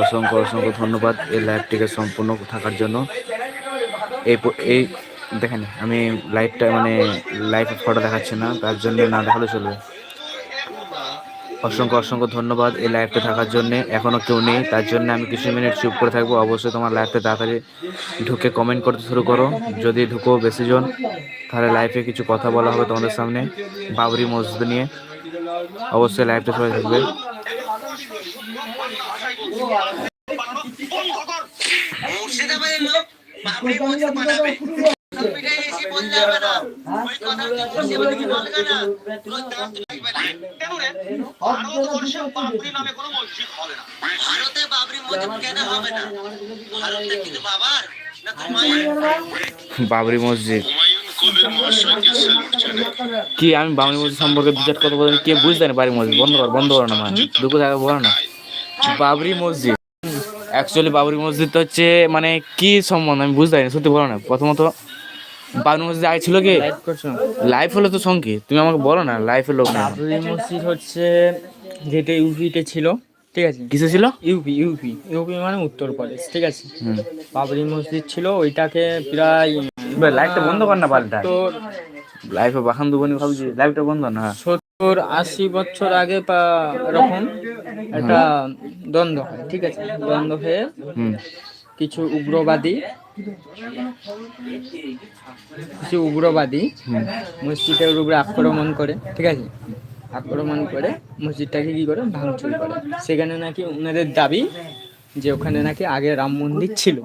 অসংখ্য অসংখ্য ধন্যবাদ এই লাইভটিকে সম্পূর্ণ থাকার জন্য। এই এই দেখেন, আমি লাইভটা মানে লাইভ ফটো দেখাচ্ছি না, তার জন্য না দেখালে চলবে। অসংখ্য অসংখ্য ধন্যবাদ এই লাইভটা থাকার জন্য। এখনও কেউ নেই, তার জন্য আমি কিছু মিনিট চুপ করে থাকব। অবশ্যই তোমার লাইভটা তাড়াতাড়ি ঢুকে কমেন্ট করতে শুরু করো। যদি ঢুকো বেশি জন, তাহলে লাইভে কিছু কথা বলা হবে তোমাদের সামনে, বাবরি মসজিদ নিয়ে। অবশ্যই লাইভটা সবাই থাকবে মুর্শিদাবাদের লোক বাবরি মসজিদ এসে বলতে হবে না। ওই কথা বলবে না? ভারতে বাবরি কেন হবে না। ভারতে কিন্তু বাবার বাবরি কি আমি বাবরি মসজিদ সম্পর্কে বিচার চার কথা বলেন? কে বুঝতে না বাবরি মসজিদ? বন্ধ কর বন্ধ করো না মানে দুঃখ জায়গা বলো না। বাবরি মসজিদ। অ্যাকচুয়ালি বাবরি মসজিদ হচ্ছে মানে কি সম্বন্ধ আমি বুঝতে পারিনি সত্যি বলো না। প্রথমত বাবরি মসজিদ আগে ছিল কি? লাইফ হলো তো সঙ্গী তুমি আমাকে বলো না লাইফের লোক না। বাবরি মসজিদ হচ্ছে যেটা ইউপিতে ছিল ঠিক আছে? কিসে ছিল? ইউপি ইউপি ইউপি মানে উত্তরপ্রদেশ ঠিক আছে? বাবরি মসজিদ ছিল ওইটাকে প্রায় লাইটটা বন্ধ কর না পাল্টা। তোর লাইফে বাখান দুবনি ভাবছি লাইফটা বন্ধ না। সত্তর আশি বছর আগে এরকম একটা দ্বন্দ্ব হয় ঠিক আছে? দ্বন্দ্ব হয়ে কিছু উগ্রবাদী কিছু উগ্রবাদী মসজিদের উপরে আক্রমণ করে ঠিক আছে? আক্রমণ করে মসজিদটাকে কি করে? ভাঙচুর করে। সেখানে নাকি ওনাদের দাবি যে ওখানে নাকি আগে রাম মন্দির ছিল।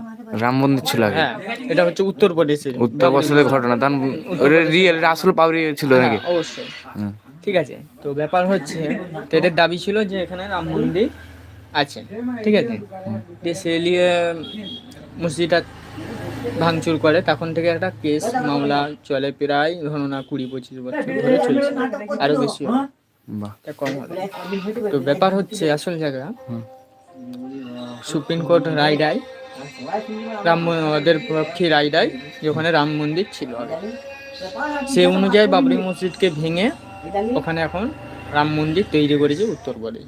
রাম মন্দির ছিল আগে? হ্যাঁ এটা হচ্ছে উত্তরপ্রদেশের। উত্তর প্রদেশের ঘটনা তার রিয়েল আসল পাউরি ছিল হ্যাঁ, নাকি? অবশ্যই। ঠিক আছে? তো ব্যাপার হচ্ছে তো এদের দাবি ছিল যে এখানে রাম মন্দির আছে ঠিক আছে? যে সে নিয়ে মসজিদটা ভাঙচুর করে তখন থেকে একটা কেস মামলা চলে প্রায় ধরো না কুড়ি পঁচিশ বছর ধরে চলছে আরও বেশি কম হবে। তো ব্যাপার হচ্ছে আসল জায়গা সুপ্রিম কোর্ট রায় দেয় রাম ওদের পক্ষে রায় দেয় যে ওখানে রাম মন্দির ছিল। সে অনুযায়ী বাবরি মসজিদকে ভেঙে ওখানে এখন রাম মন্দির তৈরি করেছে উত্তরপ্রদেশ।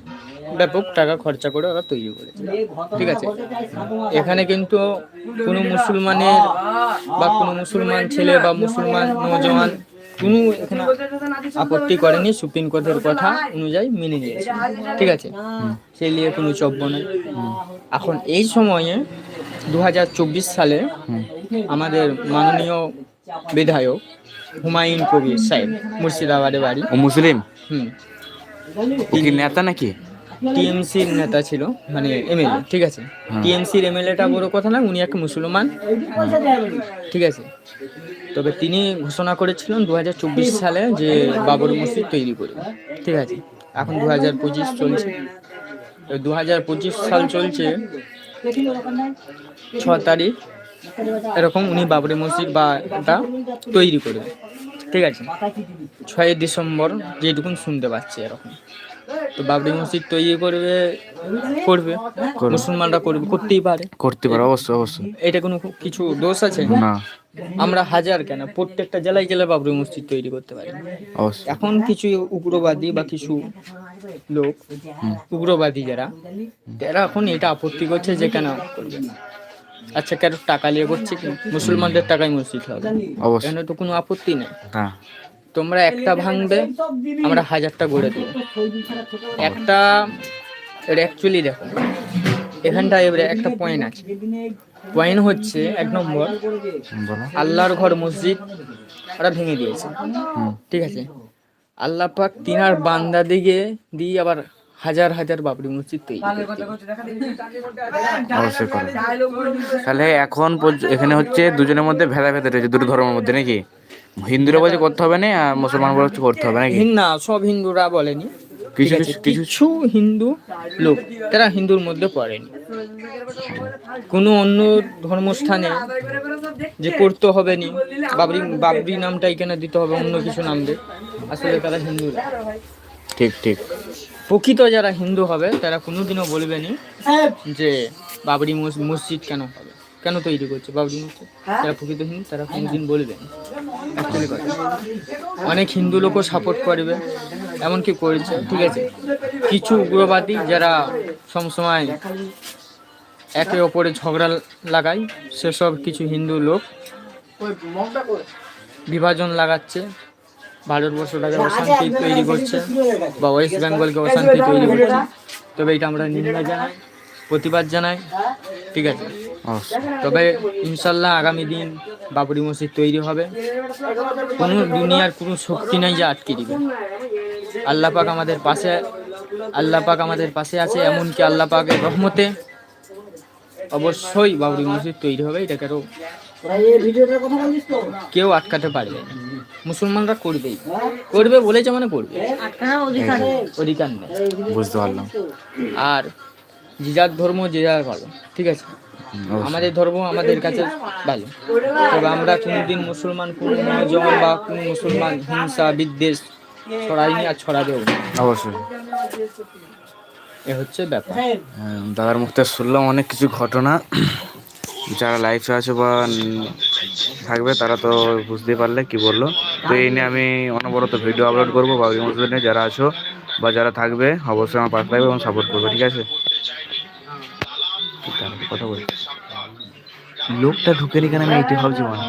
ব্যাপক টাকা খরচা করে ওরা তৈরি করেছে। ঠিক আছে? এখানে কিন্তু কোনো মুসলমানের বা কোনো মুসলমান ছেলে বা মুসলমান নজওয়ান কোনো এখানে আপত্তি করেনি সুপ্রিম কোর্টের কথা অনুযায়ী মেনে নিয়েছে। ঠিক আছে? সে নিয়ে কোনো চব্য নেই। এখন এই সময়ে দুহাজার চব্বিশ সালে আমাদের মাননীয় বিধায়ক হুমায়ুন কবির সাহেব মুর্শিদাবাদে বাড়ি। ও মুসলিম? হুম। ও কি নেতা নাকি? টিএমসির নেতা ছিল মানে এমএলএ ঠিক আছে? টিএমসির এমএলএটা বড় কথা না উনি এক মুসলমান। ঠিক আছে? তবে তিনি ঘোষণা করেছিলেন দু হাজার চব্বিশ সালে যে বাবর মসজিদ তৈরি করবে। ঠিক আছে? এখন দু হাজার পঁচিশ চলছে। দু হাজার পঁচিশ সাল চলছে ছ তারিখ। এরকম উনি বাবরি মসজিদ বা এটা তৈরি করবে ঠিক আছে? ছয় ডিসেম্বর যেটুকুন শুনতে পাচ্ছি এরকম। তো বাবরি মসজিদ তৈরি করবে করবে। মুসলমানরা করবে করতেই পারে। করতে পারে অবশ্যই অবশ্যই। এটা কোনো কিছু দোষ আছে? না। আমরা হাজার কেন? প্রত্যেকটা জেলায় জেলায় বাবরি মসজিদ তৈরি করতে পারি। এখন কিছু উগ্রবাদী বা কিছু লোক উগ্রবাদী যারা তারা এখন এটা আপত্তি করছে যে কেন করবে আচ্ছা কেন টাকা নিয়ে করছে কি? মুসলমানদের টাকায় মসজিদ হবে। অবশ্যই। এখানে তো কোনো আপত্তি নেই? না তোমরা একটা ভাঙবে আমরা হাজারটা গড়ে দেবো। একটা এটা অ্যাকচুয়ালি দেখো এখানটা এবারে একটা পয়েন্ট আছে। পয়েন্ট হচ্ছে এক নম্বর আল্লাহর ঘর মসজিদ ওরা ভেঙে দিয়েছে। ঠিক আছে? আল্লাহ পাক তিনার বান্দা দিকে দিয়ে আবার হাজার হাজার বাবরি মসজিদ তৈরি অবশ্যই করো। তাহলে এখন এখানে হচ্ছে দুজনের মধ্যে ভেদা ভেদা রয়েছে দুটো ধর্মের মধ্যে নাকি? হিন্দুরা বলছে করতে হবে না আর মুসলমান বলছে করতে হবে নাকি? হিন্দু না সব হিন্দুরা বলেনি। কিছু কিছু কিছু কিছু হিন্দু লোক তারা হিন্দুর মধ্যে পড়েনি। কোনো অন্য ধর্মস্থানে যে করতে হবে নি বাবরি বাবরি নামটা এখানে দিতে হবে অন্য কিছু নাম দে। আসলে তারা হিন্দুরা। ঠিক ঠিক। প্রকৃত যারা হিন্দু হবে তারা কোনোদিনও বলবে নি যে বাবরি মসজিদ কেন হবে? কেন তৈরি করছে বাবরি মসজিদ? যারা প্রকৃত হিন্দু তারা কোনোদিন বলবে না। অনেক হিন্দু লোকও সাপোর্ট করবে এমনকি করেছে ঠিক আছে? কিছু উগ্রবাদী যারা সবসময় একে অপরে ঝগড়া লাগায় সেসব কিছু হিন্দু লোক বিভাজন লাগাচ্ছে। ভারতবর্ষটাকে অশান্তি তৈরি করছে বা ওয়েস্ট বেঙ্গলকে অশান্তি তৈরি করছে। তবে এটা আমরা নিন্দা জানাই প্রতিবাদ জানাই ঠিক আছে? তবে ইনশাল্লাহ আগামী দিন বাবরি মসজিদ তৈরি হবে। কোনো দুনিয়ার কোনো শক্তি নাই যে আটকে দিবে। আল্লাহ পাক আমাদের পাশে আল্লাহ পাক আমাদের পাশে আছে এমনকি আল্লাহ পাকের রহমতে অবশ্যই বাবরি মসজিদ তৈরি হবে। এটা কেউ কেউ আটকাতে পারবে না। মুসলমানরা করবেই। করবে বলেছে মানে করবে। অধিকার। নেই। বুঝতে পারলাম। আর যে যার ধর্ম যে যার ভালো ঠিক আছে? আমাদের ধর্ম আমাদের কাছে ভালো। তবে আমরা কোনোদিন মুসলমান কোনো বা কোনো মুসলমান হিংসা বিদ্বেষ ছড়াইনি আর ছড়াবেও অবশ্যই। এ হচ্ছে ব্যাপার। হ্যাঁ, দাদার মুখ থেকে শুনলাম অনেক কিছু ঘটনা। যারা লাইফে আছে বা থাকবে তারা তো বুঝতেই পারলে কি বলল। তো এই নিয়ে আমি অনবরত ভিডিও আপলোড করব বাবরি মসজিদ নিয়ে যারা আছো বা যারা থাকবে অবশ্যই আমার পাশে থাকবে এবং সাপোর্ট করবে ঠিক আছে? ঠিক আছে, কথা বলি। লোকটা ঢুকে কেন আমি এটি ভাবছি মানে